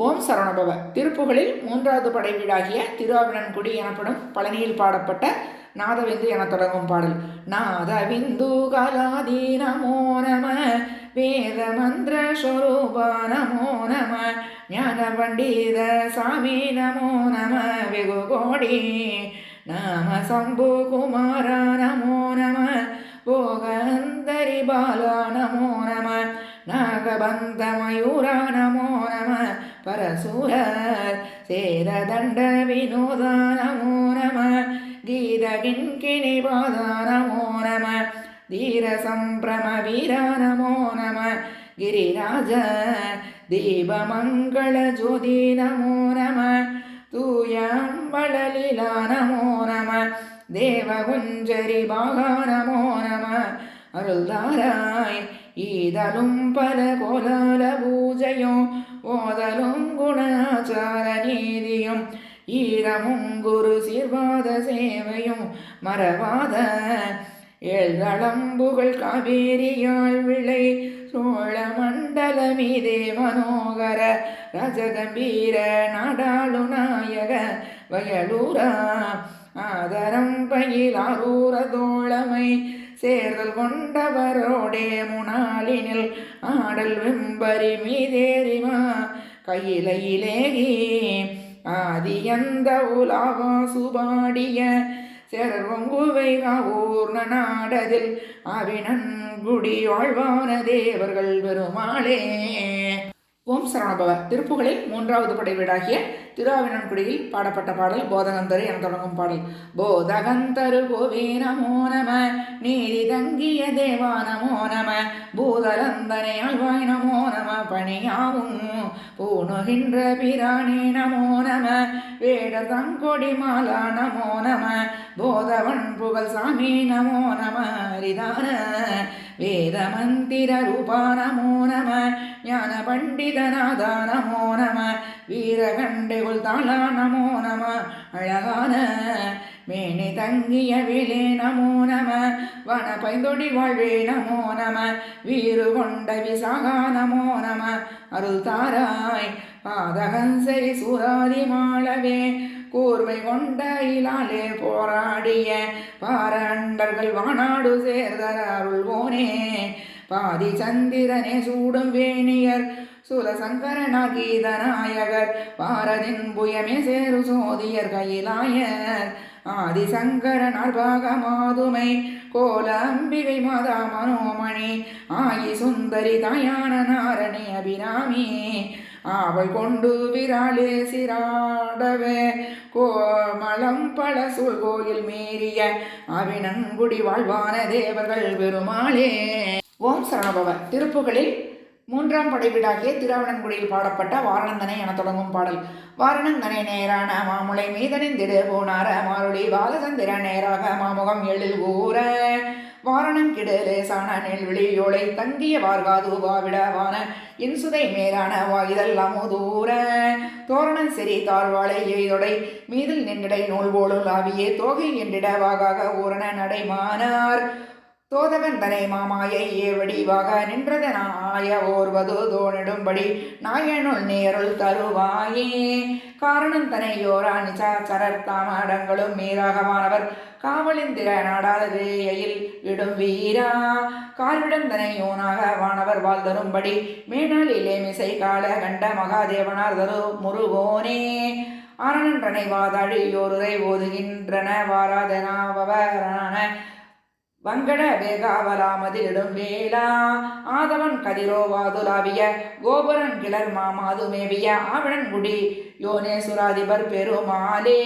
ஓம் சரணபவ. திருப்புகளில் மூன்றாவது படைவீடாகிய திருவாவினன்குடி எனப்படும் பழனியில் பாடப்பட்ட நாதவிந்து என தொடங்கும் பாடல். நாதவிந்து கலாதி நமோ நம வேத மந்திர ஸ்வரூபா நமோ நம ஞான பண்டித சாமி நமோ நம வெகு கோடி நாம சம்பு குமார நமோ நம போகந்தரி பாலா நமோ நம நாகபந்த மயூரா நமோ நம परसुर सेरदण्ड विनोद नो नमः गीरविङ्किनिमो नम धीरसम्भ्रम वीर नमो नमः गिरिराज दीपमङ्गलज्योति नमो नमः तूयम्बलीला नमो नमः नमो नमः अरुल्दाराय ईदलुं परगोल ஓதலும் குணாச்சார நீதியும் ஈரமும் குரு சீர்வாத சேவையும் மறவாத ஏழ்களம்புகள் காவேரியால் விளை சோழ மண்டல மீதே மனோகர ரஜகம்பீர நாடாளு நாயக வயலூரா ஆதரம் பயிலாரூர தோழமை சேர்தல் கொண்டவரோடே முனாலினில் ஆடல் வெம்பரி மீதேறிமா கையிலையிலேகி ஆதியந்த உலாவா சுபாடிய செர்வங்குவை ஊர்ண நாடதில் அவினன் குடி வாழ்வான தேவர்கள் பெருமாளே. ஓம் சரணபவ. திருப்புகளில் மூன்றாவது படைவீடாகிய திருவாவினன்குடியில் பாடப்பட்ட பாடல் போதகந்தரு என தொடங்கும் பாடல். போதகந்தரு கோவே நமோ நம நீதி தங்கிய தேவா நமோ நம பூதலந்தனை ஆழ்வாய் நமோ நம பணியாவும் பூணுகின்ற பிராணி நமோ நம வேடர் தங்கொடி மாலா நமோ நம போதவன் புகழ் சாமி நமோ நம ஹரிதான வேத மந்திர ரூபா நமோ நம ஞான பண்டிதநாத நமோ நம வீரகண்டைகுள் தாளா நமோ நம அழகான மேனி தங்கிய விலே நமோ நம வன பைந்தொடி வாழ்வே நமோ நம வீறு கொண்ட விசாகா நமோ நம அருள் தாராய் பாதகஞ்சரி சூராதி மாளவே கூர்மை கொண்ட இலாலே போராடிய பாரண்டர்கள் வானாடு சேர்தர் அருள்வோனே. பாதி சந்திரனே சூடும் வேணியர் சுலசங்கரநாகீதநாயகர் பாரதின் புயமே சேரு சோதியர் கையிலாயர். ஆதிசங்கரனார் பாகமாதுமை கோல அம்பிகை மாதா மனோமணி ஆயி சுந்தரி தாயான நாரணி அபிராமி. அவள் கொண்டு விராலே சிராடவே. கோமளம் பல கோயில் மீறிய அவினங்குடி வாழ்வான தேவர்கள் பெருமாளே. ஓம் சரணபவ. திருப்புகளில் மூன்றாம் படைவீடாகிய திருவணங்குடியில் பாடப்பட்ட வாரணந்தனை என தொடங்கும் பாடல். வாரணந்தனை நேரான மாமுளை மீதனிந்திடு போனார மாருளி பாலசந்திர நேராக மாமுகம் எழில் ஊர வாரணம் கிடு லேசான நெல்விழியோளை தங்கிய வார்காதுபாவிடவான இன்சுதை மேலான வாயுதெல்லாம் தூர தோரணம் செறி தாழ்வாளை எய்தொடை மீதில் நின்றடை நூல் போலும் லாவியே தோகை என்றிட வாகாக ஊரண நடைமானார். தோதகன் தனை மாமாயை ஏவடிவாக நின்றதனாய ஓர்வது தோனிடும்படி நாயனுள் நேருள் தருவாயே. காரணம் தனையோரா யோரா நிசாச்சரர் தாமடங்களும் மீராகமானவர் காவலிந்திர நாடாதேயில் விடும் வீரா. கால்விடம் தனையோனாக வானவர் வாழ்தரும்படி. மேனாளிலே மிசை கால கண்ட மகாதேவனார் தரு முருகோனே. ஆரணன்றனை வாதாடி யோருரை ஓதுகின்றன. வாராதனாவவரான வங்கட வேகாவலாமதிலிடும் வேளா ஆதவன் கதிரோவாதுலாவிய கோபுரன் கிளர் மாமாது மேவிய ஆவணன்குடி யோனேஸ்வராதிபர் பெருமாளே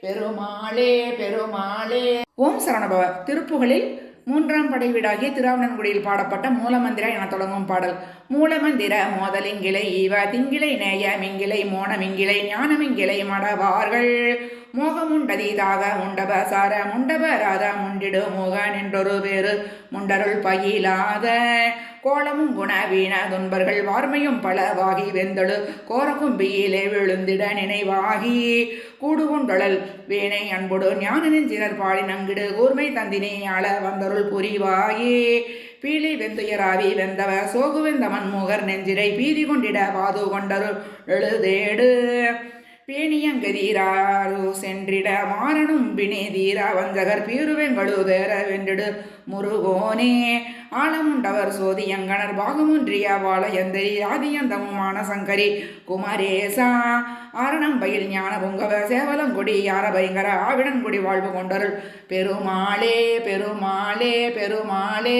பெருமாளே பெருமாளே. ஓம் சரணபவ. திருப்புகளில் மூன்றாம் படை வீடாகிய பாடப்பட்ட மூலமந்திர என தொடங்கும் பாடல். மூலமந்திர மோதலிங்கிளை ஈவ திங்கிளை நேய மிங்கிளை மோனமிங்கிளை ஞானமிங்கிளை மடவார்கள். மோகமுண்டதீதாக முண்டப சார முண்டப ராதா முண்டிடு மோக நின்றொரு வேறு முண்டருள் பயிலாத கோலமும் குண வீண துன்பர்கள் வார்மையும் பலவாகி வெந்தழு கோரக்கும்பியிலே விழுந்திட நினைவாகி. கூடுகொண்டொழல் வீணை அன்புடு ஞானனின் சிறர் பாடி நங்கிடு கூர்மை தந்தினே ஆள வந்தருள் புரிவாயே. பீலி வெந்துயராவி வெந்தவ சோகு வெந்த மன்மோகர் நெஞ்சிரை பீதி கொண்டிட வாது கொண்டருள் எழுதேடு. பேணியங்கதீராரோ சென்றிட மாறனும் பிணிதீரா வஞ்சகர் பீருவெங்களுதேர வென்றிடு முருகோனே. ஆழமுண்டவர் சோதியங்கணர் பாகமுன்றிய வாழயந்தரி ஆதியந்தமுமான சங்கரி குமரேசா. ஆரணம்பயில் ஞான புங்கவ சேவலங்குடி யார பயங்கர ஆவிடன்குடி வாழ்வு கொண்டருள். பெருமாளே பெருமாளே பெருமாளே.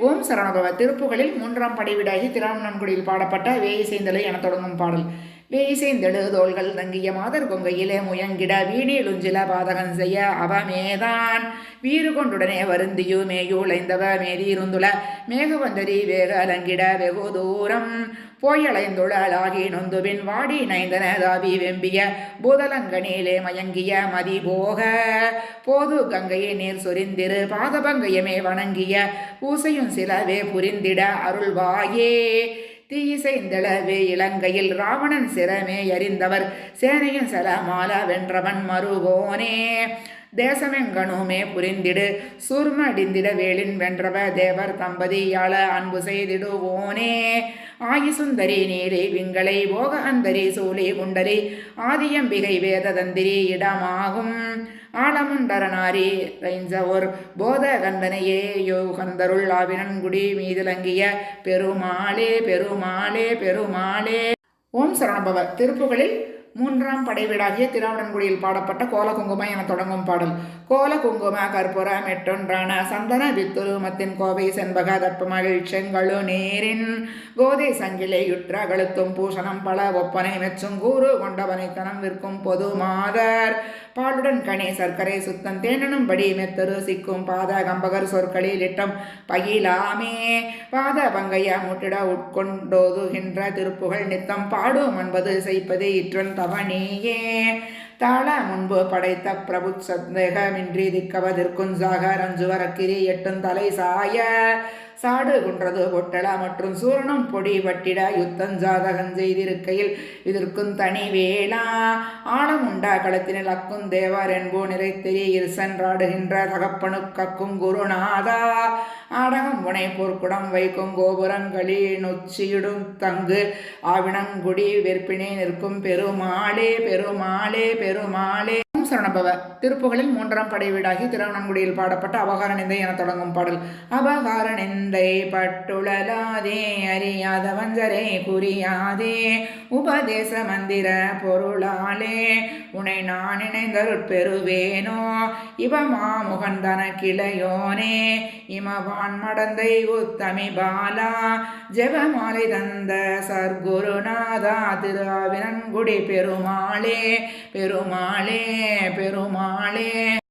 ஓம் சரணபவ திருப்புகளில் மூன்றாம் படிவிடாகி திருவண்ணன்குடியில் பாடப்பட்ட வேய் செய்தலை என தொடங்கும் பாடல். வேய்சேந்தெழு தோள்கள் தங்கிய மாதர் கொங்கையிலே முயங்கிட வீணிலுஞ்சில பாதகம் செய்ய அவமேதான். வீறு கொண்டுடனே வருந்தியு மேயுளைந்தவ மேதீருந்துல மேகவந்தரி வேக அலங்கிட வெகு தூரம் போயளைந்துழலாகி நொந்துவின் வாடி நைந்தன தாவி வெம்பிய பூதலங்கனிலே மயங்கிய மதி போக போது கங்கையை நீர் சொரிந்திரு பாதபங்கையமே வணங்கிய பூசையும் சிலவே புரிந்திட அருள்வாயே. தீசைந்தளவே இலங்கையில் ராவணன் சிரமே அறிந்தவர் சேனையின் சலமாலா வென்றவன் மருகோனே. தேசமெங்கனுமே புரிந்திடு. சூர்மடிந்திட வேளின் வென்றவ தேவர் தம்பதியாள அன்பு செய்திடுவோனே. ஆயுசுந்தரி நீரை விங்களை போக அந்தரி சூலி குண்டரி ஆதியம்பிகை வேத தந்திரி இடமாகும் ஆலமுண்டரனாரி ரைஞ்சவோர் போத கந்தனையே யோகந்தருள் ஆவினன்குடி மீதிலங்கிய பெருமாளே பெருமாளே பெருமாளே. ஓம் சரணபவ. திருப்புகளில் மூன்றாம் படைவீடாகிய திருவண்ணன்குடியில் பாடப்பட்ட கோல குங்கும என தொடங்கும் பாடல். கோல குங்கும கற்பூர மெட்டொன்றான சந்தன வித்துருமத்தின் கோவை செண்பக தற்பமகிழ் மகிழ்ச்சங்களு நீரின் கோதை சங்கிலை யுற்ற கழுத்தும் பூஷணம் பல ஒப்பனை மெச்சும் கூறு கொண்டவனை தனம் விற்கும் பொது மாதர். பாலுடன் கனி சர்க்கரை சுத்தம் தேனனும்படி மெத்தரு சிக்கும் பாத கம்பகர் சொற்களில் இட்டம் பகிலாமே பாத பங்கையா முட்டிட உட்கொண்டோதுகின்ற திருப்புகழ் நித்தம் பாடும் என்பது செய்ப்பது இற்றன் தவணியே. தாள முன்பு படைத்த பிரபு சந்தேகமின்றி திக்கவதிற்குஞ்சாக சாகர் எட்டும் தலை சாய. சாடு குன்றது பொட்டலா மற்றும் சூரணம் பொடி வட்டிடா யுத்தம் ஜாதகம் செய்திருக்கையில் இதற்கும் தனி வேளா. ஆழம் உண்டா களத்தினில் அக்கும் தேவர் என்போ நிறைத்தெரி இருசன்றாடுகின்ற தகப்பனு கக்கும் குருநாதா. ஆடகம் புனை போர்க்குடம் வைக்கும் கோபுரங்களில் நொச்சியிடும் தங்கு. ஆவினங்குடி வெற்பினே நிற்கும் பெருமாளே பெருமாளே பெருமாளே. ஓம் சரணபவ. திருப்புகளில் மூன்றாம் படை வீடாகி திருவண்ணாங்குடியில் பாடப்பட்ட அபகார நிந்தை என தொடங்கும் பாடல். அபகார நிந்தை பட்டுழலாதே அறியாத வஞ்சரை புரியாதே உபதேச மந்திர பொருளாலே உனை நான் இணைந்தருட்பெறுவேனோ இவமா முகந்தன கிளையோனே இமவான் மடந்தை உத்தமி பாலா ஜெபமாலை தந்த சர்க்குருநாதா திருவாவினன்குடி பெருமாளே பெருமாளே பெருமாளே.